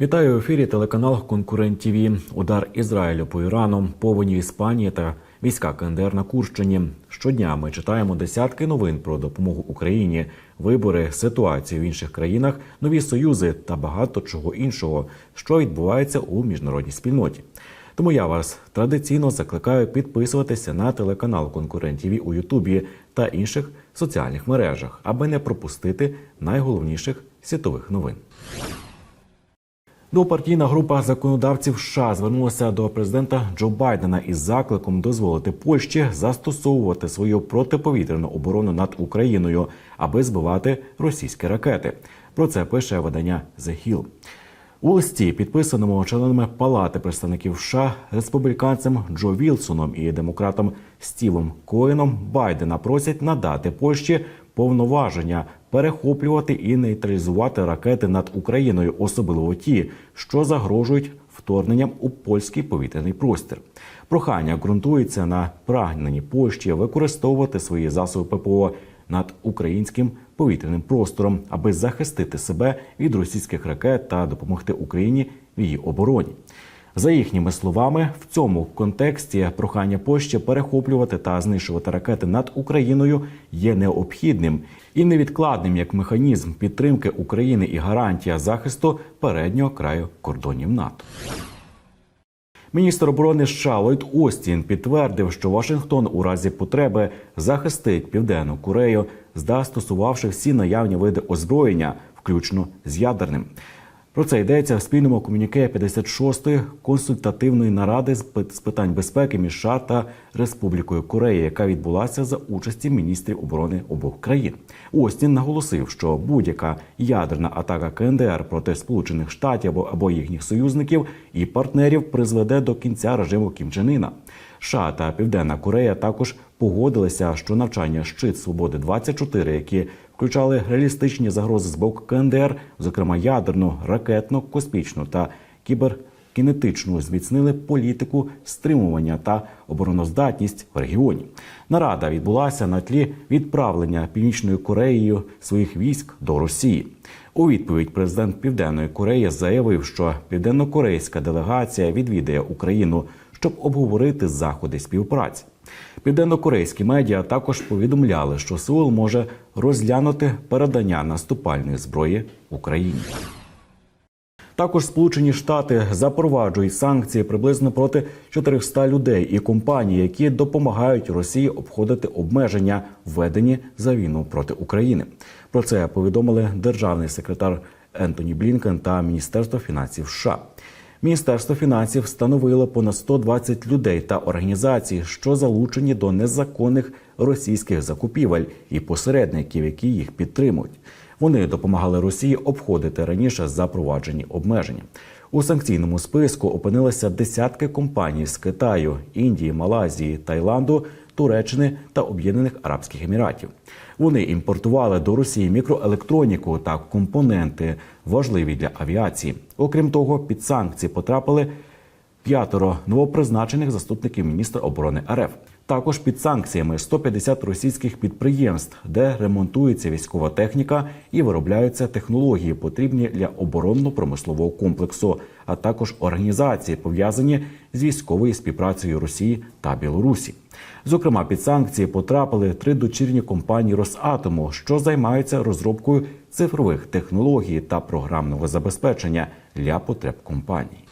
Вітаю в ефірі телеканал Конкурент ТІВІ. Удар Ізраїлю по Ірану, повені Іспанії та війська КНДР на Курщині. Щодня ми читаємо десятки новин про допомогу Україні, вибори, ситуацію в інших країнах, нові союзи та багато чого іншого, що відбувається у міжнародній спільноті. Тому я вас традиційно закликаю підписуватися на телеканал Конкурент ТІВІ у Ютубі та інших соціальних мережах, аби не пропустити найголовніших світових новин. Двопартійна група законодавців США звернулася до президента Джо Байдена із закликом дозволити Польщі застосовувати свою протиповітряну оборону над Україною, аби збивати російські ракети. Про це пише видання The Hill. У листі, підписаному членами Палати представників США, республіканцем Джо Вілсоном і демократом Стівом Коеном Байдена просять надати Польщі повноваження перехоплювати і нейтралізувати ракети над Україною, особливо ті, що загрожують вторгненням у польський повітряний простір. Прохання ґрунтується на прагненні Польщі використовувати свої засоби ППО над українським повітряним простором, аби захистити себе від російських ракет та допомогти Україні в її обороні. За їхніми словами, в цьому контексті прохання Польщі перехоплювати та знищувати ракети над Україною є необхідним і невідкладним як механізм підтримки України і гарантія захисту переднього краю кордонів НАТО. Міністр оборони США Ллойд Остін підтвердив, що Вашингтон у разі потреби захистить південну Корею, застосувавши всі наявні види озброєння, включно з ядерним. Про це йдеться в спільному комюніке 56-ї консультативної наради з пи- з питань безпеки між США та Республікою Корея, яка відбулася за участі міністрів оборони обох країн. Остін наголосив, що будь-яка ядерна атака КНДР проти Сполучених Штатів або, або їхніх союзників і партнерів призведе до кінця режиму Кім Чен Іна. США та Південна Корея також погодилися, що навчання щит свободи 24 які включали реалістичні загрози з боку КНДР, зокрема ядерну, ракетну, космічну та кіберкінетичну, зміцнили політику стримування та обороноздатність в регіоні. Нарада відбулася на тлі відправлення Північною Кореєю своїх військ до Росії. У відповідь президент Південної Кореї заявив, що південнокорейська делегація відвідає Україну, щоб обговорити заходи співпраці. Південнокорейські медіа також повідомляли, що Сеул може розглянути передання наступальної зброї Україні. Також Сполучені Штати запроваджують санкції приблизно проти 400 людей і компаній, які допомагають Росії обходити обмеження, введені за війну проти України. Про це повідомили державний секретар Ентоні Блінкен та Міністерство фінансів США. Міністерство фінансів встановило понад 120 людей та організацій, що залучені до незаконних російських закупівель і посередників, які їх підтримують. Вони допомагали Росії обходити раніше запроваджені обмеження. У санкційному списку опинилися десятки компаній з Китаю, Індії, Малайзії, Таїланду, Туреччини та Об'єднаних Арабських Еміратів. Вони імпортували до Росії мікроелектроніку та компоненти, важливі для авіації. Окрім того, під санкції потрапили п'ятеро новопризначених заступників міністра оборони РФ. Також під санкціями 150 російських підприємств, де ремонтується військова техніка і виробляються технології, потрібні для оборонно-промислового комплексу, а також організації, пов'язані з військовою співпрацею Росії та Білорусі. Зокрема, під санкції потрапили три дочірні компанії Росатому, що займаються розробкою цифрових технологій та програмного забезпечення для потреб компаній.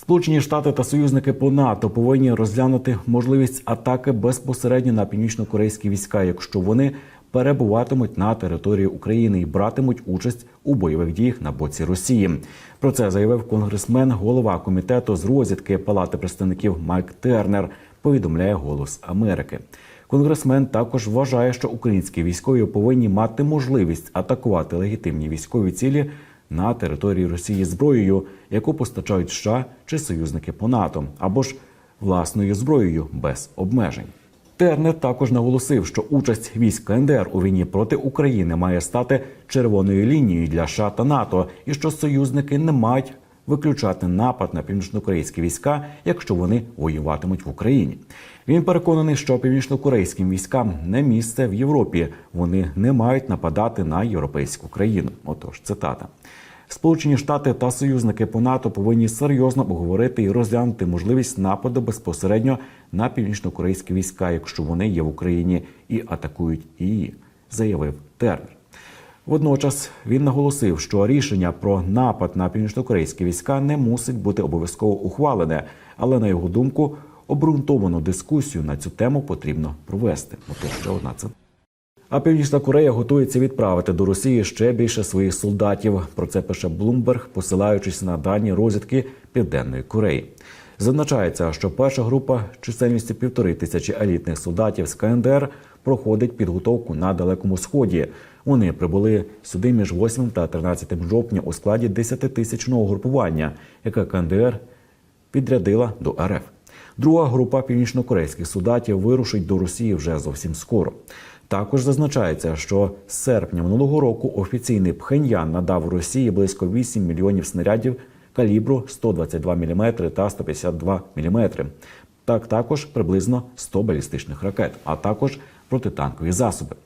Сполучені Штати та союзники по НАТО повинні розглянути можливість атаки безпосередньо на північно-корейські війська, якщо вони перебуватимуть на території України і братимуть участь у бойових діях на боці Росії. Про це заявив конгресмен, голова комітету з розвідки Палати представників Майк Тернер. Повідомляє Голос Америки. Конгресмен також вважає, що українські військові повинні мати можливість атакувати легітимні військові цілі на території Росії зброєю, яку постачають США чи союзники по НАТО, або ж власною зброєю без обмежень. Тернер також наголосив, що участь військ КНДР у війні проти України має стати червоною лінією для США та НАТО, і що союзники не мають виключати напад на північнокорейські війська, якщо вони воюватимуть в Україні. Він переконаний, що північнокорейським військам не місце в Європі. Вони не мають нападати на європейську країну. Отож, цитата. Сполучені Штати та союзники по НАТО повинні серйозно обговорити і розглянути можливість нападу безпосередньо на північно-корейські війська, якщо вони є в Україні і атакують її, заявив Тернер. Водночас він наголосив, що рішення про напад на північнокорейські війська не мусить бути обов'язково ухвалене, але на його думку обґрунтовану дискусію на цю тему потрібно провести. Ото ще одна це. А Північна Корея готується відправити до Росії ще більше своїх солдатів. Про це пише Блумберг, посилаючись на дані розвідки Південної Кореї. Зазначається, що перша група чисельністю півтори тисячі елітних солдатів з КНДР проходить підготовку на далекому сході. Вони прибули сюди між 8 та 13 жовтня у складі 10-тисячного групування, яке КНДР підрядила до РФ. Друга група північнокорейських солдатів вирушить до Росії вже зовсім скоро. Також зазначається, що з серпня минулого року офіційний Пхеньян надав Росії близько 8 мільйонів снарядів калібру 122 мм та 152 мм. Так також приблизно 100 балістичних ракет, а також протитанкові засоби.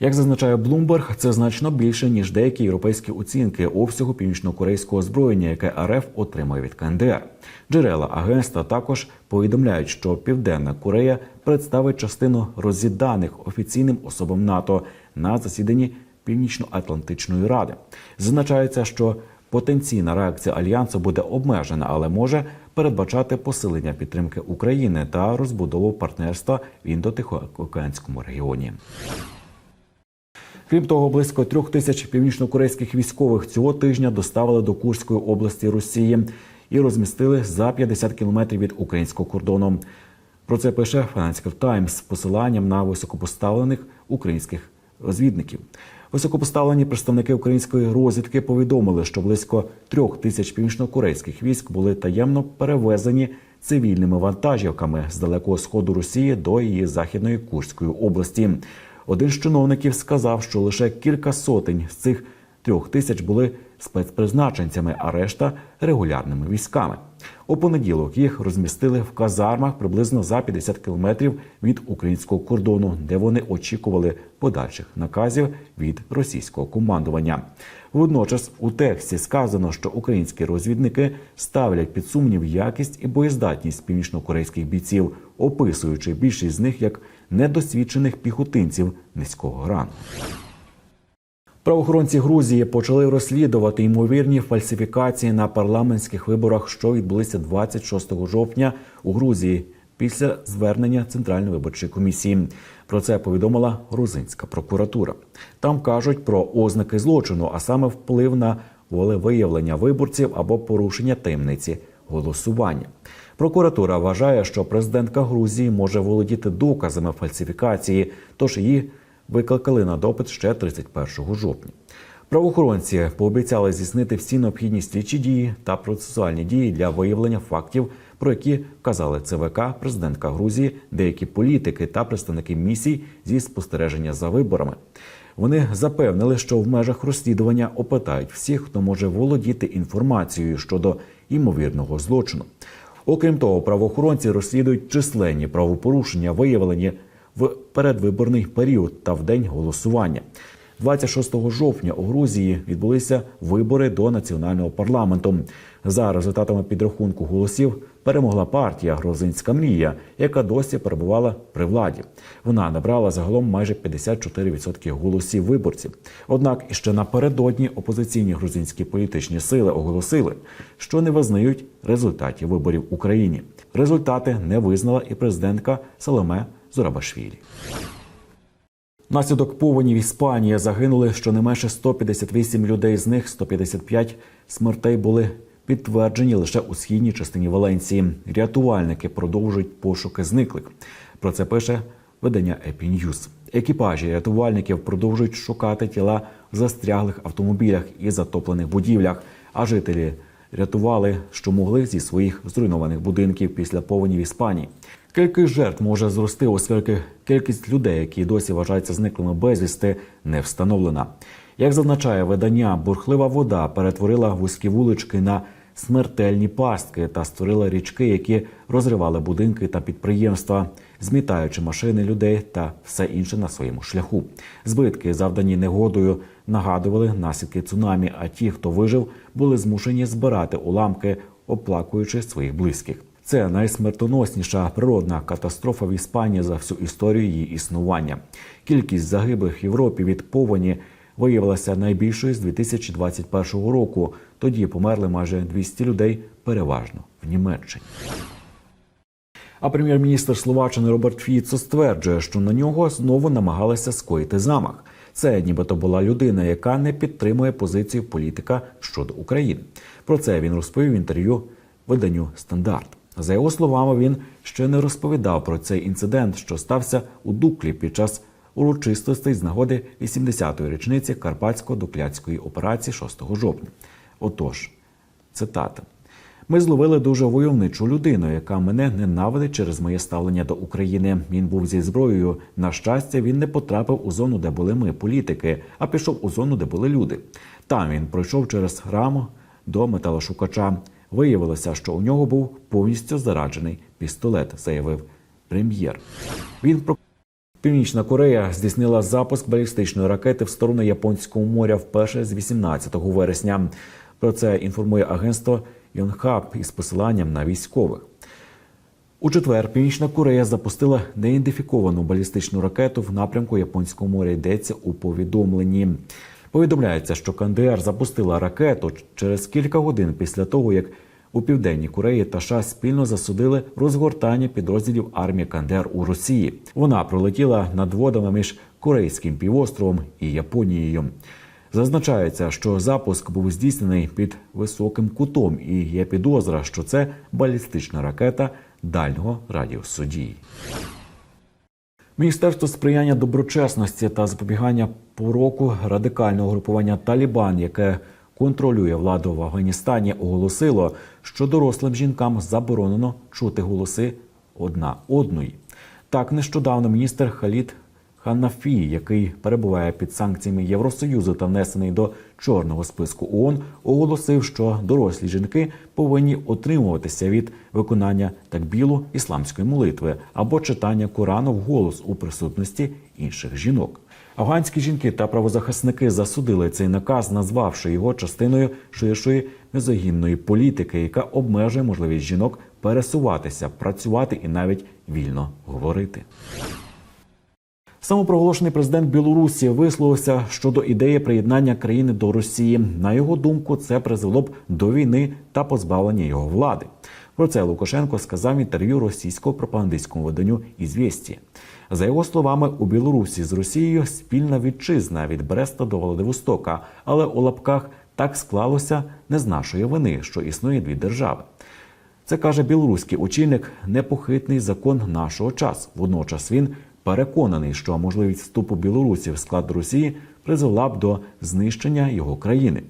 Як зазначає Блумберг, це значно більше ніж деякі європейські оцінки обсягу північно-корейського озброєння, яке РФ отримує від КНДР. Джерела агентства також повідомляють, що Південна Корея представить частину розвідданих офіційним особам НАТО на засіданні Північно-Атлантичної ради. Зазначається, що потенційна реакція альянсу буде обмежена, але може передбачати посилення підтримки України та розбудову партнерства в індотихоокеанському регіоні. Крім того, близько трьох тисяч північнокорейських військових цього тижня доставили до Курської області Росії і розмістили за 50 кілометрів від українського кордону. Про це пише Financial Times з посиланням на високопоставлених українських розвідників. Високопоставлені представники української розвідки повідомили, що близько трьох тисяч північнокорейських військ були таємно перевезені цивільними вантажівками з далекого сходу Росії до її західної Курської області. Один з чиновників сказав, що лише кілька сотень з цих трьох тисяч були спецпризначенцями, а решта регулярними військами. У понеділок їх розмістили в казармах приблизно за 50 кілометрів від українського кордону, де вони очікували подальших наказів від російського командування. Водночас у тексті сказано, що українські розвідники ставлять під сумнів якість і боєздатність північнокорейських бійців, описуючи більшість з них як недосвідчених піхотинців низького грану. Правоохоронці Грузії почали розслідувати ймовірні фальсифікації на парламентських виборах, що відбулися 26 жовтня у Грузії після звернення Центральної виборчої комісії. Про це повідомила грузинська прокуратура. Там кажуть про ознаки злочину, а саме вплив на волевиявлення виборців або порушення таємниці голосування. Прокуратура вважає, що президентка Грузії може володіти доказами фальсифікації, тож її викликали на допит ще 31 жовтня. Правоохоронці пообіцяли здійснити всі необхідні слідчі дії та процесуальні дії для виявлення фактів, про які вказали ЦВК, президентка Грузії, деякі політики та представники місій зі спостереження за виборами. Вони запевнили, що в межах розслідування опитають всіх, хто може володіти інформацією щодо ймовірного злочину. Окрім того, правоохоронці розслідують численні правопорушення, виявлені в передвиборний період та в день голосування. 26 жовтня у Грузії відбулися вибори до національного парламенту. За результатами підрахунку голосів перемогла партія Грузинська мрія, яка досі перебувала при владі. Вона набрала загалом майже 54% голосів виборців. Однак іще напередодні опозиційні грузинські політичні сили оголосили, що не визнають результатів виборів в Україні. Результати не визнала і президентка Саломе Зурабашвілі. Наслідок повені в Іспанії загинули щонайменше 158 людей. З них 155 смертей були підтверджені лише у східній частині Валенції. Рятувальники продовжують пошуки зниклих. Про це пише видання Епіньюз. Екіпажі рятувальників продовжують шукати тіла в застряглих автомобілях і затоплених будівлях. А жителі рятували, що могли зі своїх зруйнованих будинків після повені в Іспанії. Кількість жертв може зрости, оскільки кількість людей, які досі вважаються зниклими безвісти, не встановлена. Як зазначає видання, бурхлива вода перетворила вузькі вулички на смертельні пастки та створила річки, які розривали будинки та підприємства, змітаючи машини людей та все інше на своєму шляху. Збитки, завдані негодою, нагадували наслідки цунамі. А ті, хто вижив, були змушені збирати уламки, оплакуючи своїх близьких. Це найсмертоносніша природна катастрофа в Іспанії за всю історію її існування. Кількість загиблих в Європі від повені виявилася найбільшою з 2021 року. Тоді померли майже 200 людей, переважно в Німеччині. А прем'єр-міністр Словаччини Роберт Фіцо стверджує, що на нього знову намагалися скоїти замах. Це нібито була людина, яка не підтримує позицію політика щодо України. Про це він розповів в інтерв'ю виданню Стандарт. За його словами, він ще не розповідав про цей інцидент, що стався у Дуклі під час урочистостей з нагоди 80-ї річниці Карпатсько-Дукляцької операції 6 жовтня. Отож, цитата. Ми зловили дуже войовничу людину, яка мене ненавидить через моє ставлення до України. Він був зі зброєю. На щастя, він не потрапив у зону, де були ми, політики, а пішов у зону, де були люди. Там він пройшов через раму до металошукача. Виявилося, що у нього був повністю зараджений пістолет, заявив прем'єр. Він про Північна Корея здійснила запуск балістичної ракети в сторону Японського моря вперше з 18 вересня. Про це інформує агентство Йонхаб із посиланням на військових. У четвер Північна Корея запустила неідентифіковану балістичну ракету в напрямку Японського моря. Йдеться у повідомленні. Повідомляється, що КНДР запустила ракету через кілька годин після того, як у південній Кореї та США спільно засудили розгортання підрозділів армії КНДР у Росії. Вона пролетіла над водами між Корейським півостровом і Японією. Зазначається, що запуск був здійснений під високим кутом, і є підозра, що це балістична ракета дальнього радіусу дії. Міністерство сприяння доброчесності та запобігання пороку радикального групування Талібан, яке контролює владу в Афганістані, оголосило, що дорослим жінкам заборонено чути голоси одна одної. Так нещодавно міністр Халід Ханафі, який перебуває під санкціями Євросоюзу та внесений до чорного списку ООН, оголосив, що дорослі жінки повинні отримуватися від виконання такбілу ісламської молитви або читання Корану вголос у присутності інших жінок. Афганські жінки та правозахисники засудили цей наказ, назвавши його частиною ширшої мезогінної політики, яка обмежує можливість жінок пересуватися, працювати і навіть вільно говорити. Самопроголошений президент Білорусі висловився щодо ідеї приєднання країни до Росії. На його думку, це призвело б до війни та позбавлення його влади. Про це Лукашенко сказав в інтерв'ю російському пропагандистському виданню «Ізвєсті». За його словами, у Білорусі з Росією спільна вітчизна від Бреста до Владивостока, але у лапках так склалося не з нашої вини, що існує дві держави. Це каже білоруський очільник непохитний закон нашого часу. Водночас він переконаний, що можливість вступу Білорусі в склад Росії призвела б до знищення його країни.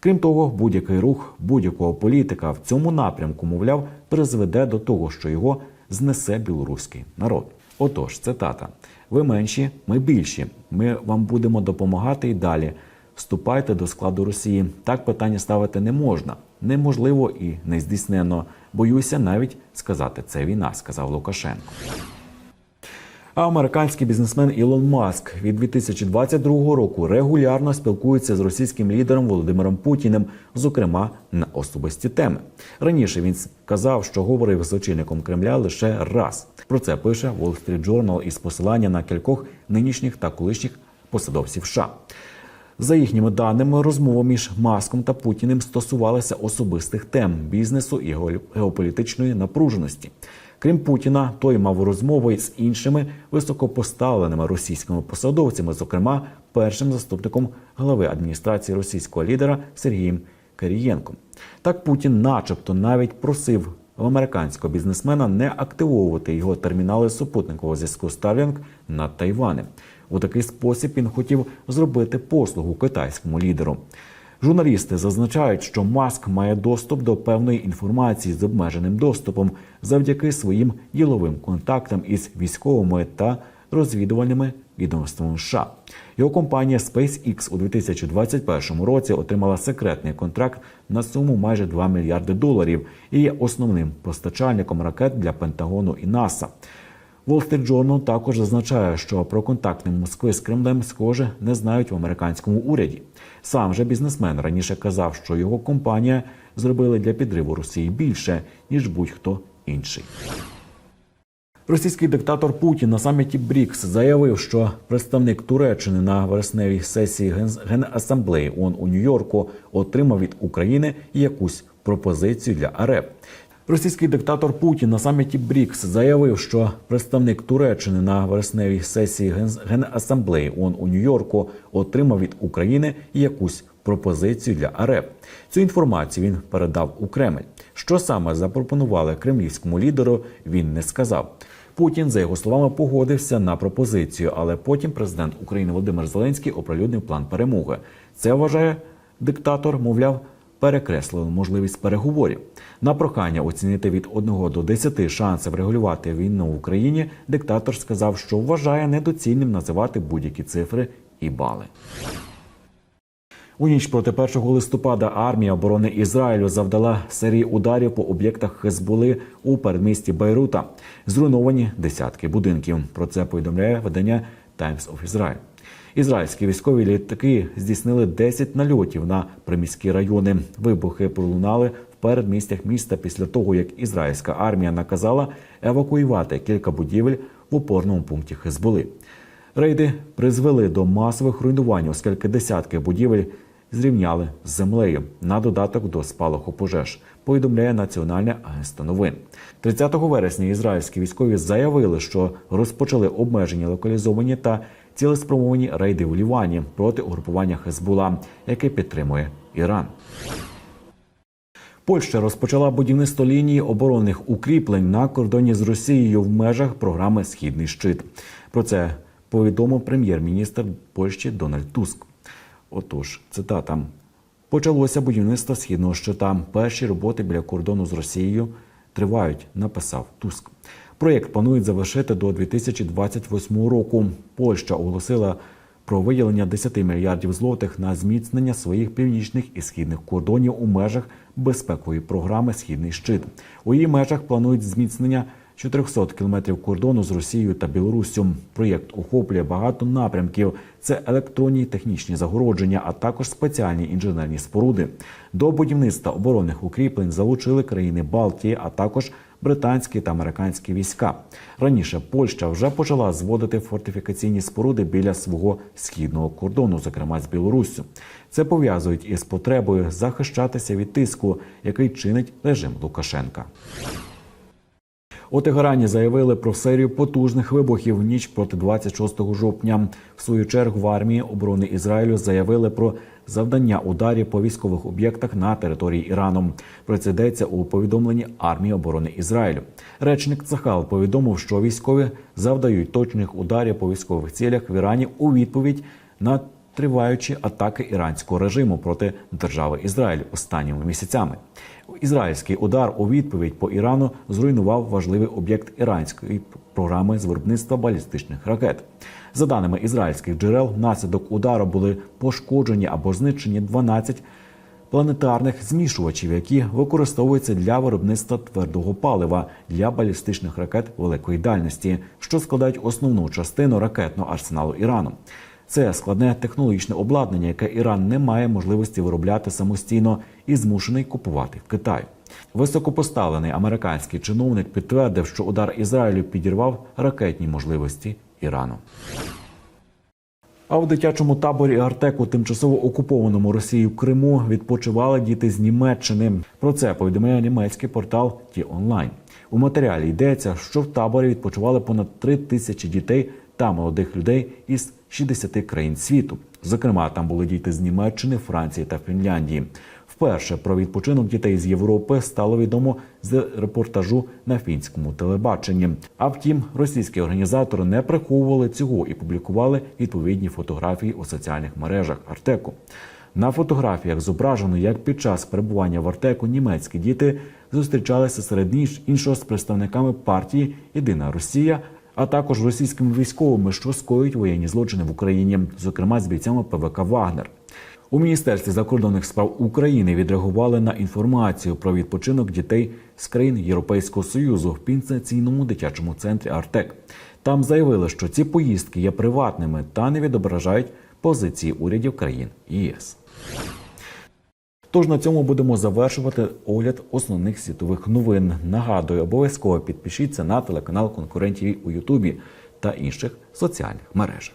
Крім того, будь-який рух будь-якого політика в цьому напрямку, мовляв, призведе до того, що його знесе білоруський народ. Отож, цитата: ви менші, ми більші. Ми вам будемо допомагати і далі. Вступайте до складу Росії. Так питання ставити не можна. Неможливо і нездійсненно. Боюся навіть сказати це війна, сказав Лукашенко. А американський бізнесмен Ілон Маск від 2022 року регулярно спілкується з російським лідером Володимиром Путіним, зокрема на особисті теми. Раніше він сказав, що говорив з очільником Кремля лише раз. Про це пише Wall Street Journal із посилання на кількох нинішніх та колишніх посадовців. США. За їхніми даними, розмова між Маском та Путіним стосувалася особистих тем бізнесу і геополітичної напруженості. Крім Путіна, той мав розмови з іншими високопоставленими російськими посадовцями, зокрема першим заступником глави адміністрації російського лідера Сергієм Кирієнком. Так Путін, начебто, навіть просив американського бізнесмена не активовувати його термінали супутникового зв'язку Starlink на Тайвані. У такий спосіб він хотів зробити послугу китайському лідеру. Журналісти зазначають, що Маск має доступ до певної інформації з обмеженим доступом завдяки своїм діловим контактам із військовими та розвідувальними відомством США. Його компанія SpaceX у 2021 році отримала секретний контракт на суму майже 2 мільярди доларів і є основним постачальником ракет для Пентагону і НАСА. Wall Street Journal також зазначає, що про контакти Москви з Кремлем, схоже, не знають в американському уряді. Сам же бізнесмен раніше казав, що його компанія зробила для підриву Росії більше ніж будь-хто інший. Російський диктатор Путін на саміті БРІКС заявив, що представник Туреччини на вересневій сесії Ген- Генасамблеї ООН у Нью-Йорку отримав від України якусь пропозицію для РФ. Російський диктатор Путін на саміті БРІКС заявив, що представник Туреччини на вересневій сесії Ген- Генасамблеї ООН у Нью-Йорку отримав від України якусь пропозицію для РФ. Цю інформацію він передав у Кремль. Що саме запропонували кремлівському лідеру, він не сказав. Путін, за його словами, погодився на пропозицію, але потім президент України Володимир Зеленський оприлюднив план перемоги. Це вважає диктатор, мовляв, перекреслило можливість переговорів. На прохання оцінити від 1 до 10 шанси врегулювати війну в Україні. Диктатор сказав, що вважає недоцільним називати будь-які цифри і бали. У ніч проти 1 листопада армія оборони Ізраїлю завдала серії ударів по об'єктах Хезбули у передмісті Бейрута. Зруйновані десятки будинків. Про це повідомляє видання Times of Israel. Ізраїльські військові літаки здійснили 10 нальотів на приміські райони. Вибухи пролунали в передмістях міста після того, як ізраїльська армія наказала евакуювати кілька будівель в опорному пункті Хезбули. Рейди призвели до масових руйнувань, оскільки десятки будівель зрівняли з землею на додаток до спалаху пожеж. Повідомляє Національне агентство новин. 30 вересня ізраїльські військові заявили, що розпочали обмежені локалізовані та цілеспрямовані рейди в Лівані проти угрупування Хезбула, яке підтримує Іран. Польща розпочала будівництво лінії оборонних укріплень на кордоні з Росією в межах програми Східний щит. Про це повідомив прем'єр-міністр Польщі Дональд Туск. Отож, цитата. Почалося будівництво східного щита. Перші роботи біля кордону з Росією тривають, написав Туск. Проєкт планують завершити до 2028 року. Польща оголосила про виділення 10 мільярдів злотих на зміцнення своїх північних і східних кордонів у межах безпекової програми Східний щит. У її межах планують зміцнення 400 кілометрів кордону з Росією та Білоруссю. Проєкт охоплює багато напрямків. Це електронні технічні загородження, а також спеціальні інженерні споруди. До будівництва оборонних укріплень залучили країни Балтії, а також британські та американські війська. Раніше Польща вже почала зводити фортифікаційні споруди біля свого східного кордону, зокрема з Білоруссю. Це пов'язують із потребою захищатися від тиску, який чинить режим Лукашенка. У Тегерані заявили про серію потужних вибухів в ніч проти 26 жовтня. В свою чергу в армії оборони Ізраїлю заявили про завдання ударів по військових об'єктах на території Ірану. Про це йдеться у повідомленні армії оборони Ізраїлю. Речник Цахал повідомив, що військові завдають точних ударів по військових цілях в Ірані у відповідь на триваючі атаки іранського режиму проти держави Ізраїль останніми місяцями. Ізраїльський удар у відповідь по Ірану зруйнував важливий об'єкт іранської програми з виробництва балістичних ракет. За даними ізраїльських джерел, внаслідок удару були пошкоджені або знищені 12 планетарних змішувачів, які використовуються для виробництва твердого палива для балістичних ракет великої дальності, що складають основну частину ракетного арсеналу Ірану. Це складне технологічне обладнання, яке Іран не має можливості виробляти самостійно і змушений купувати в Китаї. Високопоставлений американський чиновник підтвердив, що удар Ізраїлю підірвав ракетні можливості Ірану. А в дитячому таборі Артек у тимчасово окупованому Росією Криму відпочивали діти з Німеччини. Про це повідомляє німецький портал Ті онлайн. У матеріалі йдеться, що в таборі відпочивали понад три тисячі дітей та молодих людей із 60 країн світу. Зокрема, там були діти з Німеччини, Франції та Фінляндії. Вперше про відпочинок дітей з Європи стало відомо з репортажу на фінському телебаченні. А втім, російські організатори не приховували цього і публікували відповідні фотографії у соціальних мережах Артеку. На фотографіях зображено, як під час перебування в Артеку німецькі діти зустрічалися серед іншого з представниками партії Єдина Росія. А також російськими військовими, що скоюють воєнні злочини в Україні, зокрема з бійцями ПВК Вагнер. У міністерстві закордонних справ України відреагували на інформацію про відпочинок дітей з країн Європейського союзу в пенсіонаційному дитячому центрі Артек. Там заявили, що ці поїздки є приватними та не відображають позиції урядів країн ЄС. Тож на цьому будемо завершувати огляд основних світових новин. Нагадую, обов'язково підпишіться на телеканал конкурентів у Ютубі та інших соціальних мережах.